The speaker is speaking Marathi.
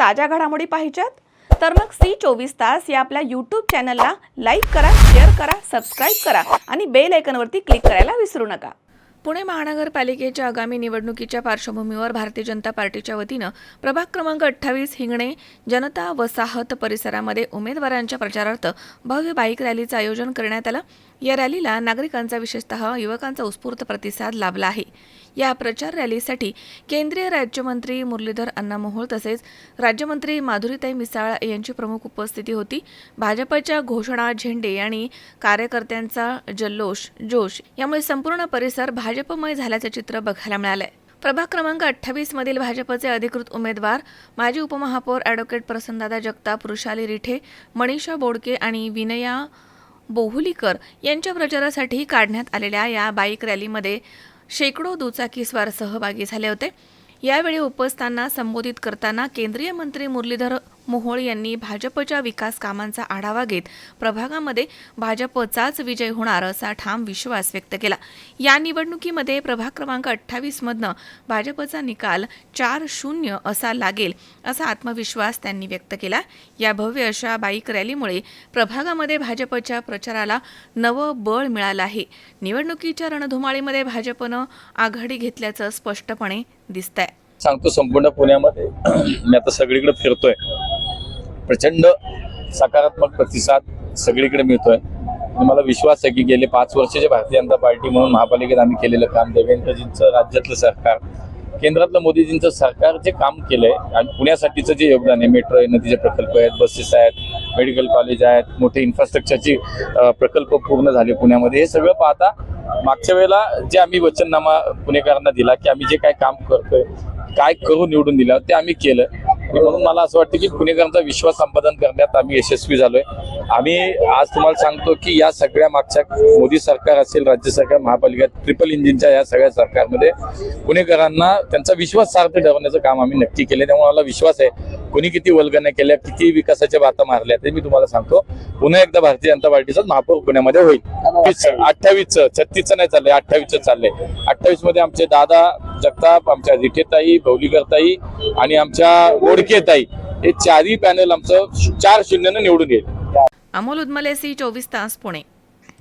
ताज्या घडामोडी पाहिजेत? तर मग सी चोवीस तास या आपल्या यूट्यूब चॅनलला लाईक करा शेअर करा सबस्क्राईब करा आणि बेल आयकनवरती क्लिक करायला विसरू नका. पुणे महानगरपालिकेच्या आगामी निवडणुकीच्या पार्श्वभूमीवर भारतीय जनता पार्टीच्या वतीनं प्रभाग क्रमांक अठ्ठावीस हिंगणे जनता वसाहत परिसरामध्ये उमेदवारांच्या प्रचारार्थ भव्य बाईक रॅलीचं आयोजन करण्यात आलं. या रॅलीला नागरिकांचा विशेषतः युवकांचा उत्स्फूर्त प्रतिसाद लाभला आहे. या प्रचार रॅलीसाठी केंद्रीय राज्यमंत्री मुरलीधर अण्णा मोहोळ तसेच राज्यमंत्री माधुरीताई मिसाळ यांची प्रमुख उपस्थिती होती. भाजपच्या घोषणा झेंडे आणि कार्यकर्त्यांचा जल्लोष जोश यामुळे संपूर्ण परिसर भाजपमय झाल्याचं चित्र बघायला मिळालंय. प्रभाग क्रमांक अठ्ठावीस मधील भाजपचे अधिकृत उमेदवार माजी उपमहापौर अॅडव्होकेट प्रसन्नदादा जगताप वृषाली रिठे मनीषा बोडके आणि विनया बोहुलीकर यांच्या प्रचारासाठी काढण्यात आलेल्या या बाईक रॅलीमध्ये शेकडो दुचाकीस्वार सहभागी झाले होते. यावेळी उपस्थांना संबोधित करताना केंद्रीय मंत्री मुरलीधर मोहोळ यांनी भाजपच्या विकास कामांचा आढावा घेत प्रभागामध्ये भाजपचाच विजय होणार असा ठाम विश्वास व्यक्त केला. या निवडणुकीमध्ये प्रभाग क्रमांक अठ्ठावीसमधनं भाजपचा निकाल चार शून्य असा लागेल असा आत्मविश्वास त्यांनी व्यक्त केला. या भव्य अशा बाईक रॅलीमुळे प्रभागामध्ये भाजपच्या प्रचाराला नवं बळ मिळालं आहे. निवडणुकीच्या रणधुमाळीमध्ये भाजपनं आघाडी घेतल्याचं स्पष्टपणे दिसतंय. सांगतो संपूर्ण पुण्यामध्ये. मी आता सगळीकडे फिरतोय. प्रचंड सकारात्मक प्रतिसाद सगळीकडे मिळतोय. मला विश्वास आहे की गेले पाच वर्षाचे भारतीय जनता पार्टी म्हणून महापालिकेत आम्ही केलेलं काम देवेंद्रजींचं राज्यातलं सरकार केंद्रातलं मोदीजींचं सरकार जे काम केलंय आणि पुण्यासाठीचं जे योगदान आहे मेट्रो नदीचे प्रकल्प आहेत बसेस आहेत मेडिकल कॉलेज आहेत मोठे इन्फ्रास्ट्रक्चरची प्रकल्प पूर्ण झाले पुण्यामध्ये. हे सगळं पाहता मागच्या वेळेला जे आम्ही वचननामा पुणेकरांना दिला की आम्ही जे काय काम करतोय काय करू निवडून दिलं ते आम्ही केलं. आणि म्हणून मला असं वाटतं की पुणेकरांचा विश्वास संपादन करण्यात आम्ही यशस्वी झालोय. आम्ही आज तुम्हाला सांगतो की या सगळ्या मागच्या मोदी सरकार असेल राज्य सरकार महापालिका ट्रिपल इंजिनच्या या सगळ्या सरकारमध्ये पुणेकरांना त्यांचा विश्वास सार्थ ठरवण्याचं काम आम्ही नक्की केले त्यामुळे मला विश्वास आहे. कोणी किती वल्गण्या केल्या किती विकासाच्या बाता मारल्या ते मी तुम्हाला सांगतो. पुन्हा एकदा भारतीय जनता पार्टीचा महापौर पुण्यामध्ये होईल. अठ्ठावीसचं छत्तीसचं नाही चाललंय अठ्ठावीसचं चाललंय. अठ्ठावीसमध्ये आमचे दादा जगताप आमच्या रिठेताई भौलीकरताई आणि आमच्या ओडकेताई हे चारही पॅनल आमचं चार शून्यनं निवडून येईल. अमोल उदमले सी चोवीस तास पुणे.